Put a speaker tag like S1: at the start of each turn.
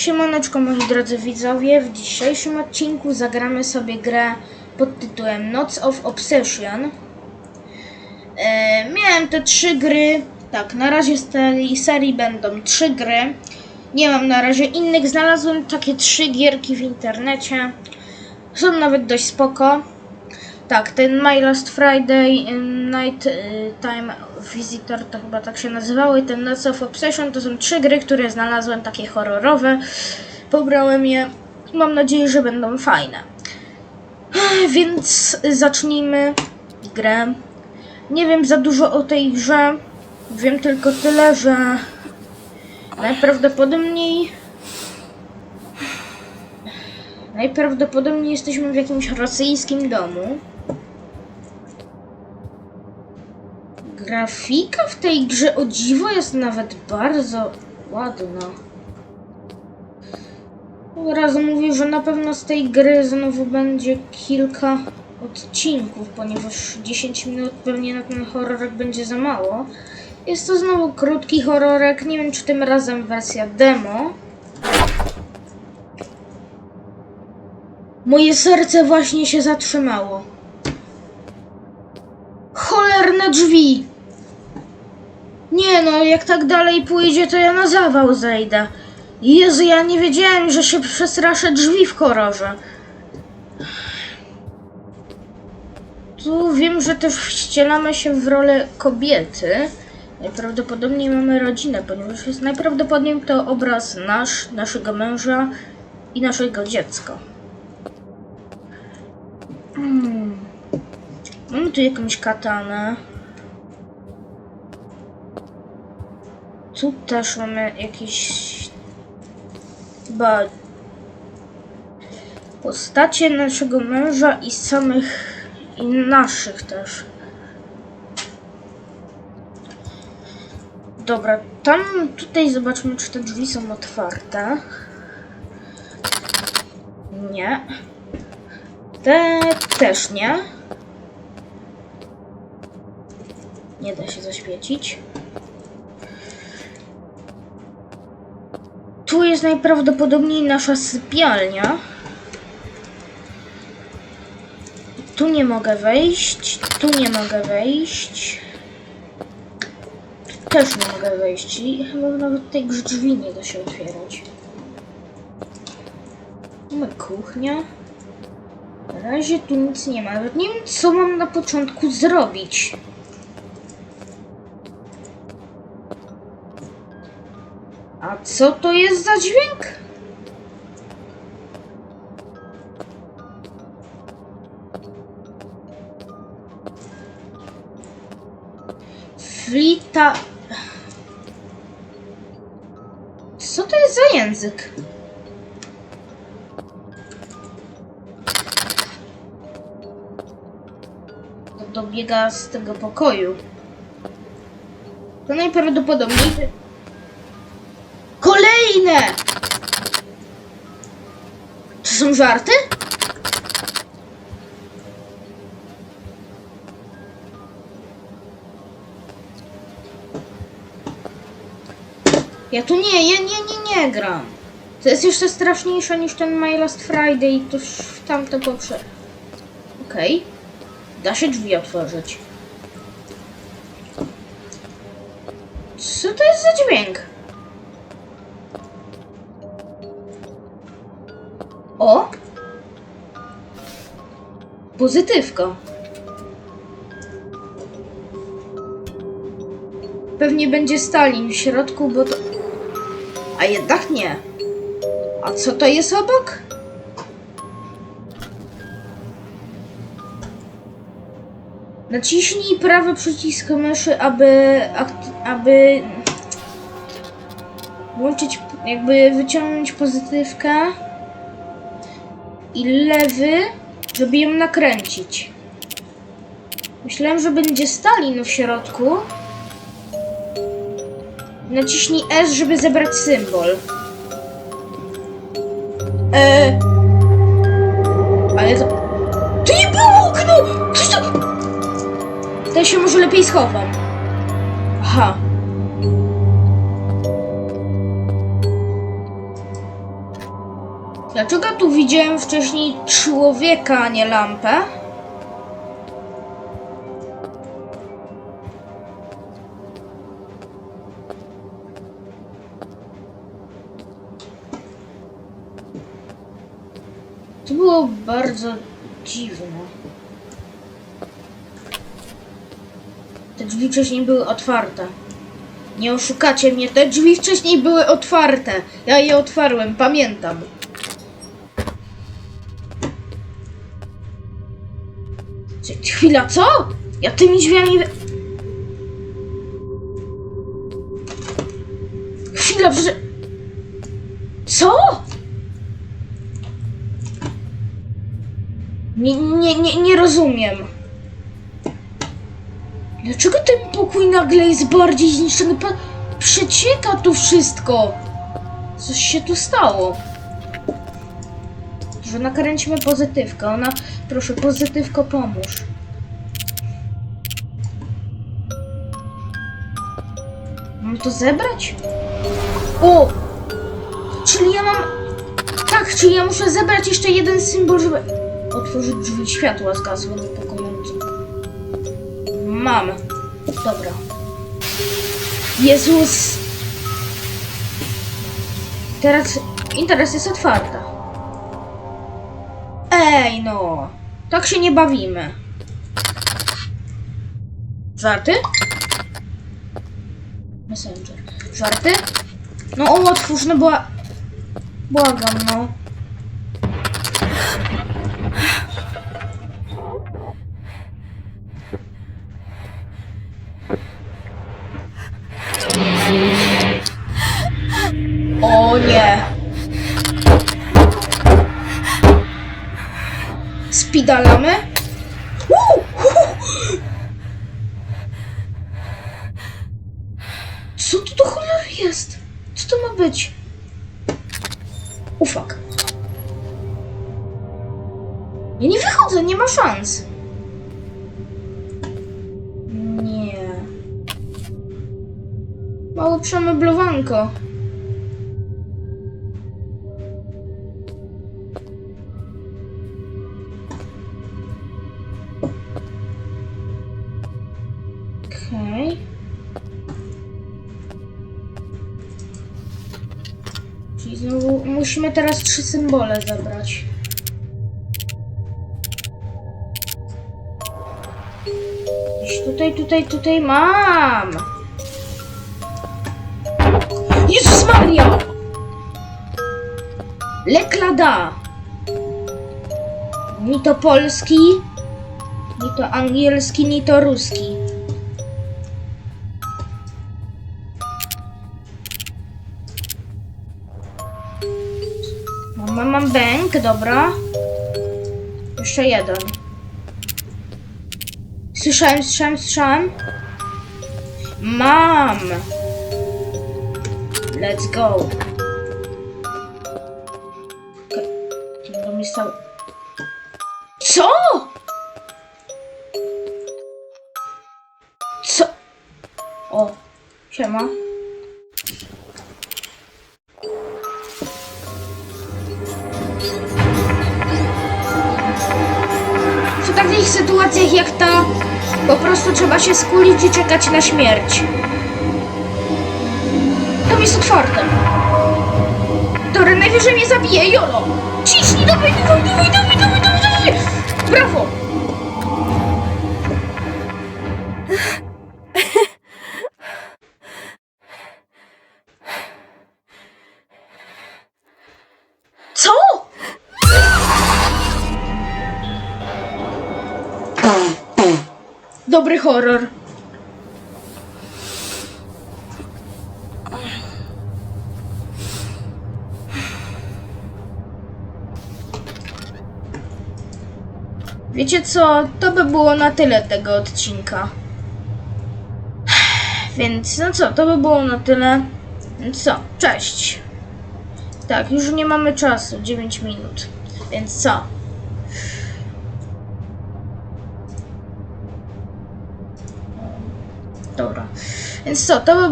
S1: Siemaneczko moi drodzy widzowie, w dzisiejszym odcinku zagramy sobie grę pod tytułem Notes of Obsession. E, miałem te trzy gry, tak, na razie z tej serii będą trzy gry. Nie mam na razie innych, znalazłem takie trzy gierki w internecie. Są nawet dość spoko. Tak, ten My Last Friday y, Night y, Time Visitor to chyba tak się nazywały. Ten Notes of Obsession to są trzy gry, które znalazłem takie horrorowe. Pobrałem je. Mam nadzieję, że będą fajne. Więc zacznijmy grę. Nie wiem za dużo o tej grze. Wiem tylko tyle, że najprawdopodobniej najprawdopodobniej jesteśmy w jakimś rosyjskim domu. Grafika w tej grze o dziwo jest nawet bardzo ładna. Od razu mówię, że na pewno z tej gry znowu będzie kilka odcinków, ponieważ 10 minut pewnie na ten horrorek będzie za mało. Jest to znowu krótki horrorek, nie wiem czy tym razem wersja demo. Moje serce właśnie się zatrzymało. Cholerne drzwi! Nie no, jak tak dalej pójdzie, to ja na zawał zejdę. Jezu, ja nie wiedziałem, że się przestraszę drzwi w horrorze. Tu wiem, że też wcielamy się w rolę kobiety. Najprawdopodobniej mamy rodzinę, ponieważ jest najprawdopodobniej to obraz nasz, naszego męża i naszego dziecka. Hmm. Tu jakąś katanę. Tu też mamy jakieś chyba postacie naszego męża i samych i naszych też. Dobra, tam tutaj zobaczmy, czy te drzwi są otwarte. Nie. Te też nie. Nie da się zaświecić. Tu jest najprawdopodobniej nasza sypialnia. Tu nie mogę wejść. Tu nie mogę wejść. Też nie mogę wejść. I chyba nawet tej drzwi nie da się otwierać. Mamy kuchnia. Na razie tu nic nie ma. Nawet nie wiem, co mam na początku zrobić. Co to jest za dźwięk? Flita. Co to jest za język? Dobiega z tego pokoju. To najprawdopodobniej. Kolejne! To są żarty? Ja tu nie, ja nie, nie, nie gram. To jest jeszcze straszniejsze niż ten My Last Friday, to już w tamto poprze... Okej. Da się drzwi otworzyć. Co to jest za dźwięk? Pozytywka. Pewnie będzie Stalin w środku, bo to... A jednak nie. A co to jest obok? Naciśnij prawy przycisk myszy, aby, aby włączyć, jakby wyciągnąć pozytywkę i lewy, żeby ją nakręcić. Myślałem, że będzie Stalin w środku. Naciśnij S, żeby zebrać symbol. Eee... Ale to... To nie było okno! To... To ja się może lepiej schowam. Aha. Dlaczego tu widziałem wcześniej człowieka, a nie lampę? To było bardzo dziwne. Te drzwi wcześniej były otwarte. Nie oszukacie mnie, te drzwi wcześniej były otwarte. Ja je otwarłem, pamiętam. Chwila, co? Ja tymi drzwiami... Chwila, że... Co? Nie, nie, nie, nie rozumiem. Dlaczego ten pokój nagle jest bardziej zniszczony? Pa... Przecieka tu wszystko. Coś się tu stało. Że nakręcimy pozytywkę. Ona, proszę, pozytywko pomóż. Mam to zebrać? O! Czyli ja mam... Tak, czyli ja muszę zebrać jeszcze jeden symbol, żeby otworzyć drzwi światła zgasły niepokojąco. Mam. Dobra. Jezus! Teraz... Interes jest otwarta. Ej no! Tak się nie bawimy. Żarty? Messenger. Żarty? No o, otwórz, no była... Błagam, no. Uuu. Co to do cholery jest? Co to ma być? Ufak. Ja nie wychodzę, nie ma szans. Nie. Małe przemeblowanko. Musimy teraz trzy symbole. Gdzieś tutaj, tutaj, tutaj mam. Jezus Maria! Leklada. Ni to polski, ni to angielski, ni to ruski. Bęk, dobra. Jeszcze jeden. Słyszałem, słyszałem, słyszałem. Mam. Let's go. Okay. Mi. Co? Co? O, siema. Takich sytuacjach jak ta, po prostu trzeba się skulić i czekać na śmierć. Tam jest otwarte. Dobra, najwyżej mnie zabije, Jolo! Ciśnij, dawaj, dawaj, dawaj, dawaj, dawaj, dawaj! Brawo! Dobry horror. Wiecie co? To by było na tyle tego odcinka. Więc no co, to by było na tyle. Więc co? Cześć. Tak, już nie mamy czasu, 9 minut. Więc co? Dobra. Więc co, to by